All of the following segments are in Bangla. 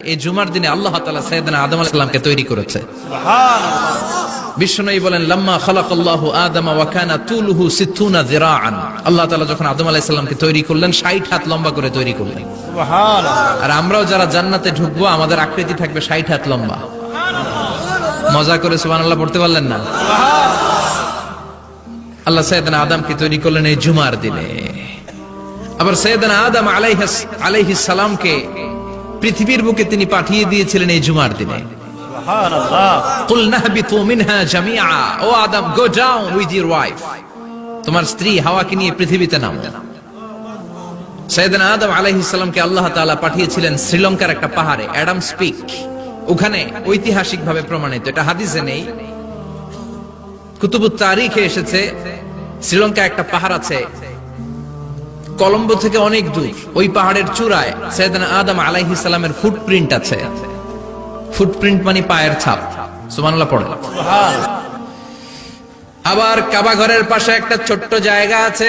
এই জুমার দিনে আল্লাহ তালা সৈয়দনা আদম আলাইসাল্লামকে তৈরি করেছে। বিশ্বনবী বলেন লাম্মা খালাকাল্লাহু আদম ওয়া কানা তুলুহু সিত্তুনা যিরাআন। আল্লাহ তাআলা যখন আদম আলাইহিস সালামকে তৈরি করলেন 60 হাত লম্বা করে তৈরি করলেন। আর আমরাও যারা জান্নাতে ঢুকবো আমাদের আকৃতি থাকবে 60 হাত লম্বা। মজা করে সুবহানাল্লাহ পড়তে পারলেন না? আল্লাহ সাইয়েদনা আদমকে তৈরি করলেন এই জুমার দিনে। আবার সৈয়দনা আদম আলাইহিস আলাইহিস সালামকে পৃথিবীর বুকে তিনি পাঠিয়ে দিয়েছিলেন এই জুমার দিনে। কুল নাহবিতু ও আদম go down with your wife তোমার স্ত্রী হাওয়াকে নিয়ে পৃথিবীতে নামো। আদম আল্লাহ তাআলা পাঠিয়েছিলেন শ্রীলঙ্কার একটা পাহাড়ে অ্যাডাম স্পিক। ওখানে ঐতিহাসিকভাবে প্রমাণিত এটা হাদিসে নেই। কুতুবুত তারিখে এসেছে শ্রীলঙ্কা একটা পাহাড় আছে কলম্বো থেকে অনেক দূর ওই পাহাড়ের চূড়ায় সৈয়দান আদম আলাইহিস সালামের ফুটপ্রিন্ট আছে। ফুটপ্রিন্ট মানে পায়ের ছাপ। সুবহানাল্লাহ পড়ে আবার কাবা ঘরের পাশে একটা ছোট্ট জায়গা আছে।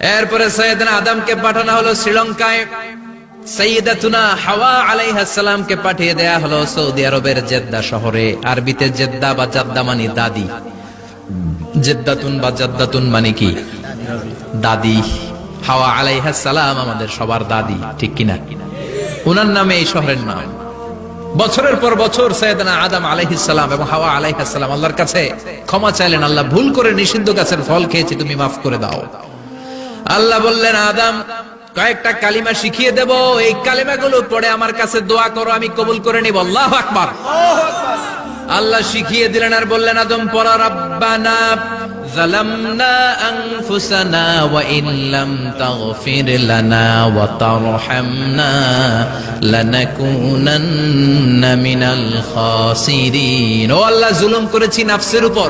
এরপরে সৈয়দনা আদমকে পাঠানো হলো শ্রীলঙ্কায়। মানে মানে আমাদের সবার দাদি, ঠিক কিনা? উনার নামে এই শহরের নাম। বছরের পর বছর সৈয়দনা আদম আলাইহিসসালাম এবং হাওয়া আলাইহিস সালাম আল্লাহর কাছে ক্ষমা চাইলেন, আল্লাহ ভুল করে নিষিদ্ধ গাছের ফল খেয়েছি, তুমি মাফ করে দাও। আল্লাহ বললেন আদম কয়েকটা কালিমা শিখিয়ে দেব এই কালিমাগুলো পড়ে আমার কাছে দোয়া করো আমি কবুল করে নিব আল্লাহ আকবার আল্লাহ শিখিয়ে দিলেন আর বললেন আদম পড়া রাব্বানা ظلمنا أنفسنا وإن لم تغفر لنا وترحمنا لنكونن من الخاسرين ও আল্লাহ জুলুম করেছি নাফসের উপর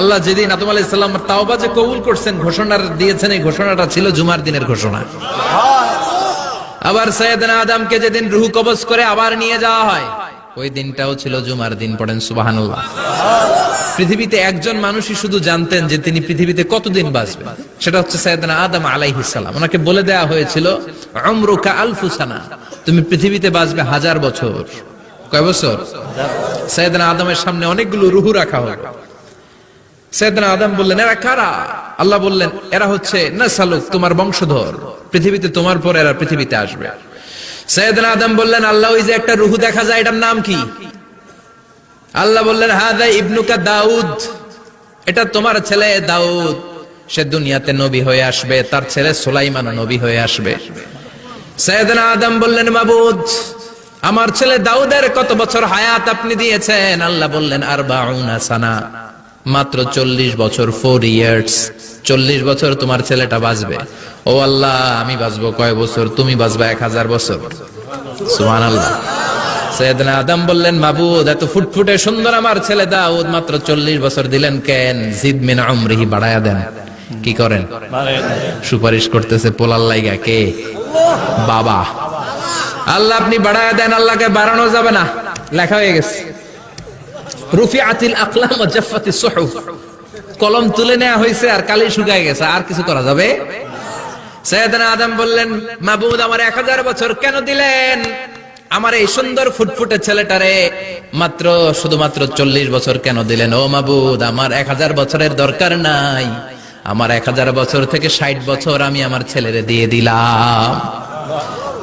আল্লাহ যেদিন আদম আলাইহিস সালাম তাওবা যে কবুল করছেন, ঘোষণার দিয়েছেন, এই ঘোষণাটা ছিল জুমার দিনের ঘোষণা। আবার সৈয়দনা আদমকে যেদিন রুহ কবজ করে আবার নিয়ে যাওয়া হয়, ওই দিনটাও ছিল জুমার দিন, পড়েন সুবহানাল্লাহ। পৃথিবীতে একজন মানুষই শুধু জানতেন যে তিনি পৃথিবীতে কতদিন বাঁচবেন। সেটা হচ্ছে সৈয়দনা আদম আলাইহিস সালাম। ওনাকে বলে দেয়া হয়েছিল, উমরুকা আলফুসানা তুমি পৃথিবীতে বাঁচবে হাজার বছর। কয় বছর? সৈয়দনা আদমের সামনে অনেকগুলো রুহু রাখা হলো। আদম বললেন, এরা কারা? আল্লাহ বললেন, এরা হচ্ছে নাসালুক, তোমার বংশধর। পৃথিবীতে তোমার পর এরা পৃথিবীতে আসবে। আদম বললেন, আল্লাহ, ওই যে একটা রুহু দেখা যায়, এটার নাম কি? আল্লাহ বললেন হাদা ইবনুকা দাউদ, এটা তোমার ছেলে দাউদ। সে দুনিয়াতে নবী হয়ে আসবে, তার ছেলে সুলাইমান নবী হয়ে আসবে। সৈয়দনা আদম বললেন, মাবুদ, আমার ছেলে দাউদের কত বছর হায়াত আপনি দিয়েছেন? আল্লাহ বললেন আর বাউনা সানা। মাত্র চল্লিশ বছর ফোর ইয়ার্স চল্লিশ বছর তোমার ছেলেটা বাঁচবে। ও আল্লাহ, আমি বাঁচবো কয় বছর? তুমি বাঁচবা এক হাজার বছর। সুহান আল্লাহ বললেন ফুটফুটে সুন্দর আমার ছেলে মাত্র চল্লিশ বছর দিলেন কেন? জিদ বাড়ায়া দেন। কি করেন? সুপারিশ করতেছে কে? বাবা। আল্লাহ আপনি বাড়ায়া দেন, আল্লাহকে বাড়ানো যাবে না। লেখা হয়ে গেছে। রুফিআতিল আকলাম ওয়া জাফফাতিস কলম তুলে নেওয়া হয়েছে আর কালি শুকায় গেছে, আর কিছু করা যাবে? সৈয়দনা আদম বললেন, মাবুদ, আমার এক হাজার বছর কেন দিলেন? আমার এই সুন্দর ফুটফুটে ছেলেটারে মাত্র শুধুমাত্র চল্লিশ বছর কেন দিলেন? ও মাবুদ, আমার এক হাজার বছরের দরকার নাই। আমার এক হাজার বছর থেকে ষাট বছর আমি আমার ছেলেরে দিয়ে দিলাম।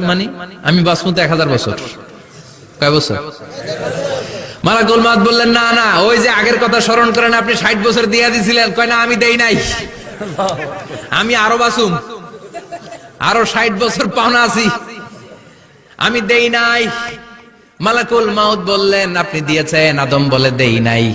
মানে? আমি আপনি, ষাট বছর দিয়ে দিছিলেন। কয়, না, আমি দেই নাই। আমি আরও বাসুম আরও ষাট বছর পাওনা আছি। আমি দেই নাই। মালাকুল মাউত বললেন, আপনি দিয়েছেন, আদম বলে দেই নাই।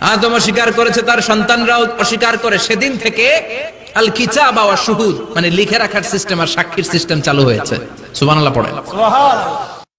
আদম অস্বীকার করেছে, তার সন্তানরাও অস্বীকার করে। সেদিন থেকে আল কিতাব বা শুহুদ মানে লিখে রাখার সিস্টেম আর সাক্ষীর সিস্টেম চালু হয়েছে। সুবহানাল্লাহ পড়ে